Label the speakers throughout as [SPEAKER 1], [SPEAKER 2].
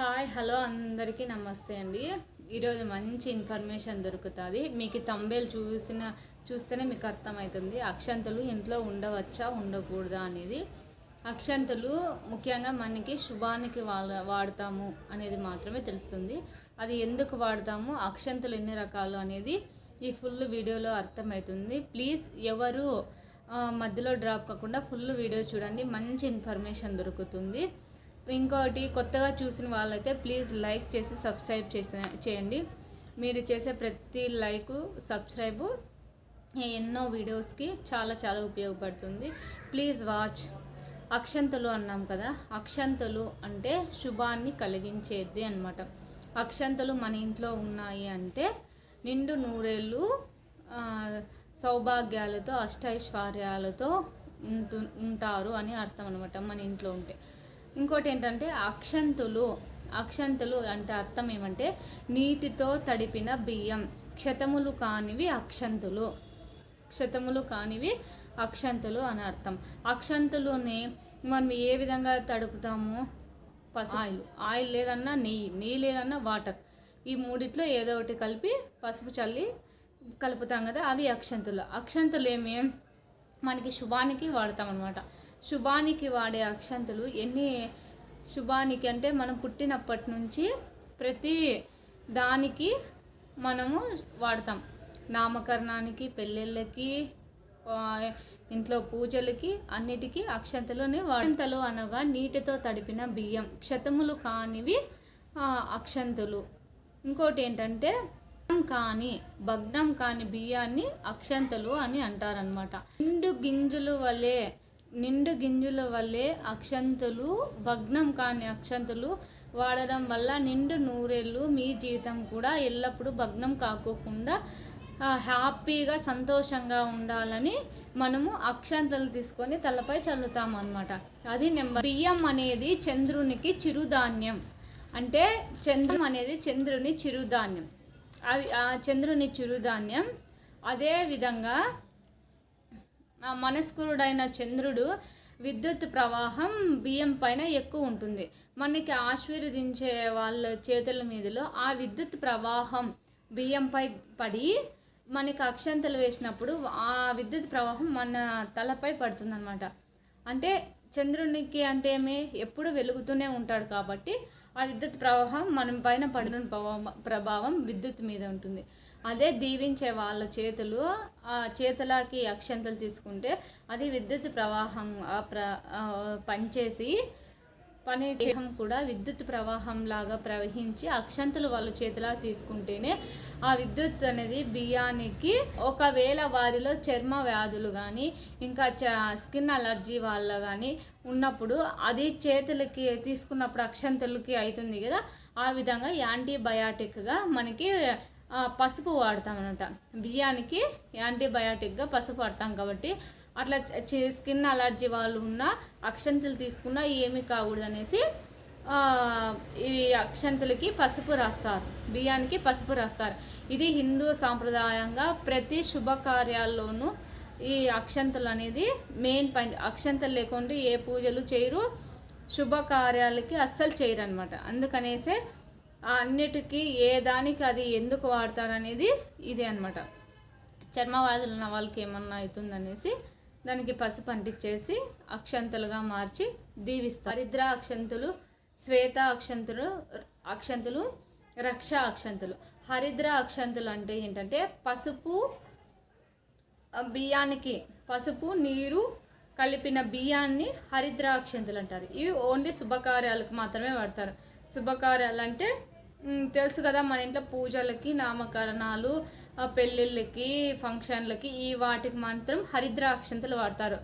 [SPEAKER 1] Hi hello అందరికీ నమస్తే అండి. ఈరోజు మంచి ఇన్ఫర్మేషన్ దొరుకుతుంది. మీకు తంబేలు చూసిన చూస్తేనే మీకు అర్థమవుతుంది. అక్షంతలు ఇంట్లో ఉండవచ్చా ఉండకూడదా అనేది. అక్షంతలు ముఖ్యంగా మనకి శుభానికి వా- వాడతాము అనేది మాత్రమే తెలుస్తుంది. అది ఎందుకు వాడతాము అక్షంతలు ఎన్ని రకాలు అనేది ఈ ఫుల్ వీడియోలో అర్థమవుతుంది. ప్లీజ్ ఎవరు మధ్యలో డ్రాప్ కాకుండా ఫుల్ వీడియో చూడండి. మంచి ఇన్ఫర్మేషన్ దొరుకుతుంది. ఇంకోటి కొత్తగా చూసిన వాళ్ళైతే ప్లీజ్ లైక్ చేసి సబ్స్క్రైబ్ చేసి చేయండి. మీరు చేసే ప్రతి లైకు సబ్స్క్రైబు ఎన్నో వీడియోస్కి చాలా చాలా ఉపయోగపడుతుంది. Please watch. అక్షంతలు అన్నాం కదా అక్షంతలు అంటే శుభాన్ని కలిగించేది అన్నమాట. అక్షంతలు మన ఇంట్లో ఉన్నాయి అంటే నిండు నూరేళ్ళు సౌభాగ్యాలతో అష్టైశ్వర్యాలతో ఉంటు ఉంటారు అని అర్థం అనమాట మన ఇంట్లో ఉంటే. ఇంకోటి ఏంటంటే అక్షంతులు అక్షంతులు అంటే అర్థం ఏమంటే నీటితో తడిపిన బియ్యం. క్షతములు కానివి అక్షంతులు. క్షతములు కానివి అక్షంతులు అని అర్థం. అక్షంతులుని మనం ఏ విధంగా తడుపుతాము? పసు ఆయిల్. ఆయిల్ లేదన్నా నెయ్యి నెయ్యి లేదన్నా వాటర్. ఈ మూడిట్లో ఏదో ఒకటి కలిపి పసుపు చల్లి కలుపుతాం కదా అవి అక్షంతులు. అక్షంతులు ఏమి? మనకి శుభానికి వాడతాం అనమాట శుభానికి వాడే అక్షంతులు ఎన్ని? శుభానికి అంటే మనం పుట్టినప్పటి నుంచి ప్రతి దానికి మనము వాడతాం. నామకరణానికి పెళ్ళిళ్ళకి ఇంట్లో పూజలకి అన్నిటికీ అక్షంతలుని అక్షంతలు అనగా నీటితో తడిపిన బియ్యం. క్షతములు కానివి అక్షంతులు. ఇంకోటి ఏంటంటే కాని భగ్నం కాని బియ్యాన్ని అక్షంతలు అని అంటారనమాట నిండు గింజలు వలె నిండు గింజల వల్లే అక్షంతులు భగ్నం కాని అక్షంతులు వాడడం వల్ల నిండు నూరేళ్ళు మీ జీవితం కూడా ఎల్లప్పుడూ భగ్నం కాకోకుండా హ్యాపీగా సంతోషంగా ఉండాలని మనము అక్షంతలు తీసుకొని తలపై చల్లుతాం అనమాట అది నెంబర్ బియ్యం అనేది చంద్రునికి చిరుధాన్యం. అంటే చంద్రం అనేది చంద్రుని చిరుధాన్యం. అది ఆ చంద్రుని చిరుధాన్యం. అదే విధంగా మనస్కురుడైన చంద్రుడు విద్యుత్ ప్రవాహం బియ్యం పైన ఎక్కువ ఉంటుంది. మనకి ఆశీర్వదించే వాళ్ళ చేతుల మీదలో ఆ విద్యుత్ ప్రవాహం బియ్యంపై పడి మనకి అక్షంతలు వేసినప్పుడు ఆ విద్యుత్ ప్రవాహం మన తలపై పడుతుందన్నమాట. అంటే చంద్రునికి అంటే ఏమి ఎప్పుడు వెలుగుతూనే ఉంటాడు కాబట్టి ఆ విద్యుత్ ప్రవాహం మనం పైన పడిన ప్రభావం ప్రభావం విద్యుత్ మీద ఉంటుంది. అదే దీవించే వాళ్ళ చేతులు ఆ చేతులకి అక్షంతలు తీసుకుంటే అది విద్యుత్ ప్రవాహం ప్ర పనిచేసి పని దేహం కూడా విద్యుత్ ప్రవాహం లాగా ప్రవహించి అక్షంతలు వాళ్ళ చేతిలా తీసుకుంటేనే ఆ విద్యుత్ అనేది బియ్యానికి ఒకవేళ వారిలో చర్మ వ్యాధులు కానీ ఇంకా చ స్కిన్ అలర్జీ వాళ్ళ కానీ ఉన్నప్పుడు అది చేతులకి తీసుకున్నప్పుడు అక్షంతలకి అవుతుంది కదా ఆ విధంగా యాంటీబయాటిక్గా మనకి పసుపు వాడతాం అనమాట బియ్యానికి యాంటీబయాటిక్గా పసుపు వాడతాం కాబట్టి అట్లా చి- స్కిన్ అలర్జీ వాళ్ళు ఉన్న అక్షంతలు తీసుకున్నా ఏమీ కాకూడదు అనేసి ఈ అక్షంతలకి పసుపు రాస్తారు. బియ్యానికి పసుపు రాస్తారు. ఇది హిందూ సాంప్రదాయంగా ప్రతి శుభకార్యాల్లోనూ ఈ అక్షంతలు అనేది మెయిన్ పాయింట్ అక్షంతలు లేకుండా ఏ పూజలు చేయరు శుభకార్యాలకి అస్సలు చేయరు అనమాట అందుకనేసే అన్నిటికీ ఏ దానికి అది ఎందుకు వాడతారు అనేది ఇదే అనమాట చర్మవ్యాధులు ఉన్న వాళ్ళకి ఏమన్నా అవుతుందనేసి దానికి పసుపు అంటించేసి అక్షంతలుగా మార్చి దీవిస్తారు. దరిద్ర అక్షంతులు శ్వేత అక్షంతులు అక్షంతులు రక్ష అక్షంతులు. హరిద్ర అక్షంతులు అంటే ఏంటంటే పసుపు బియ్యానికి పసుపు నీరు కలిపిన బియ్యాన్ని హరిద్రాక్షంతులు అంటారు. ఇవి ఓన్లీ శుభకార్యాలకు మాత్రమే వాడతారు. శుభకార్యాలు అంటే తెలుసు కదా మన ఇంట్లో పూజలకి నామకరణాలు పెళ్ళిళ్ళకి ఫంక్షన్లకి ఈ వాటికి మాత్రం హరిద్ర అక్షంతలు వాడతారు.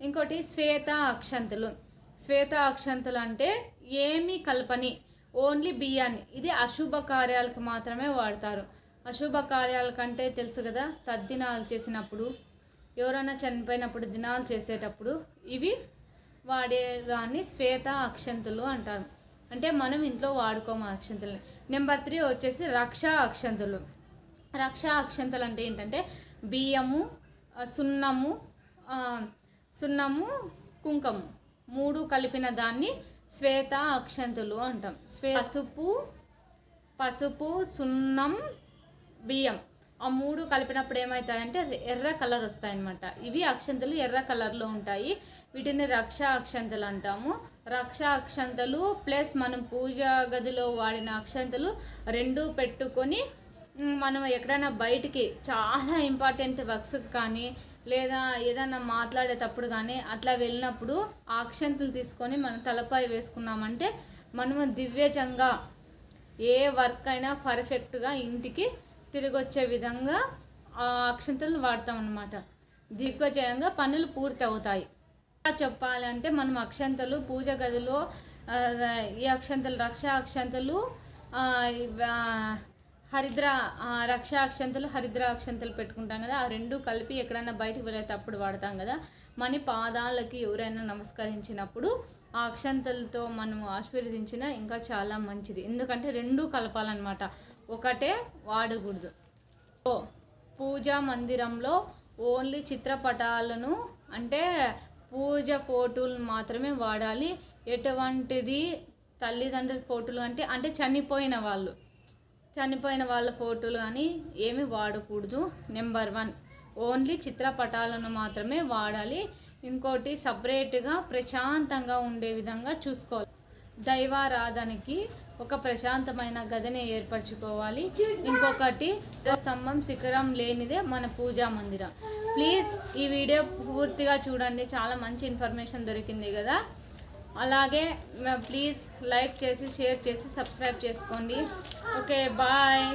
[SPEAKER 1] ఇంకోటి శ్వేత అక్షంతలు. శ్వేత అక్షంతలు అంటే ఏమీ కలపని ఓన్లీ బియ్యాన్ని. ఇది అశుభ కార్యాలకు మాత్రమే వాడతారు. అశుభ కార్యాలకంటే తెలుసు కదా తద్దినాలు చేసినప్పుడు ఎవరైనా చనిపోయినప్పుడు దినాలు చేసేటప్పుడు ఇవి వాడేదాన్ని శ్వేత అక్షంతులు అంటారు. అంటే మనం ఇంట్లో వాడుకోము అక్షంతుల్ని అక్షంతులని. నెంబర్ త్రీ వచ్చేసి రక్ష అక్షంతులు. రక్ష అక్షంతలు అంటే ఏంటంటే బియ్యము సున్నము సున్నము కుంకము. మూడు కలిపిన దాన్ని శ్వేత అక్షంతులు అంటాం. శ్వే పసుపు పసుపు సున్నం బియ్యం. ఆ మూడు కలిపినప్పుడు ఏమవుతాయంటే ఎర్ర కలర్ వస్తాయన్నమాట. ఇవి అక్షంతలు ఎర్ర కలర్లో ఉంటాయి. వీటిని రక్ష అక్షంతలు అంటాము. రక్ష అక్షంతలు ప్లస్ మనం పూజ గదిలో వాడిన అక్షంతలు రెండు పెట్టుకొని మనం ఎక్కడైనా బయటికి చాలా ఇంపార్టెంట్ వర్క్స్ కానీ లేదా ఏదైనా మాట్లాడేటప్పుడు కానీ అట్లా వెళ్ళినప్పుడు ఆ అక్షంతలు తీసుకొని మనం తలపై వేసుకున్నామంటే మనము దివ్యజంగా ఏ వర్క్ అయినా పర్ఫెక్ట్గా ఇంటికి తిరిగి వచ్చే విధంగా ఆ అక్షంతలను వాడతాం అనమాట దిగ్విజయంగా పనులు పూర్తి అవుతాయి చెప్పాలంటే మనం అక్షంతలు పూజ గదిలో ఈ అక్షంతలు రక్ష అక్షంతలు హరిద్ర రక్ష అక్షంతలు హరిద్ర అక్షంతలు పెట్టుకుంటాం కదా ఆ రెండు కలిపి ఎక్కడైనా బయటకు వెళ్ళేటప్పుడు వాడతాం కదా మన పాదాలకి ఎవరైనా నమస్కరించినప్పుడు ఆ అక్షంతలతో మనం ఆశీర్వదించిన ఇంకా చాలా మంచిది. ఎందుకంటే రెండు కలపాలన్నమాట. ఒకటే వాడకూడదు. ఓ పూజా మందిరంలో ఓన్లీ చిత్రపటాలను అంటే పూజ ఫోటోలు మాత్రమే వాడాలి. ఎటువంటిది తల్లిదండ్రుల ఫోటోలు అంటే అంటే చనిపోయిన వాళ్ళు. చనిపోయిన వాళ్ళ ఫోటోలు కానీ ఏమి వాడకూడదు. నెంబర్ వన్ ఓన్లీ చిత్రపటాలను మాత్రమే వాడాలి. ఇంకోటి సపరేట్గా ప్రశాంతంగా ఉండే విధంగా చూసుకోవాలి. దైవారాధనకి ఒక ప్రశాంతమైన గదిని ఏర్పరచుకోవాలి. ఇంకొకటి స్తంభం శిఖరం లేనిదే మన పూజా మందిరం. ప్లీజ్ ఈ వీడియో పూర్తిగా చూడండి. చాలా మంచి ఇన్ఫర్మేషన్ దొరికింది కదా. అలాగే ప్లీజ్ లైక్ చేసి షేర్ చేసి సబ్స్క్రైబ్ చేసుకోండి. Okay bye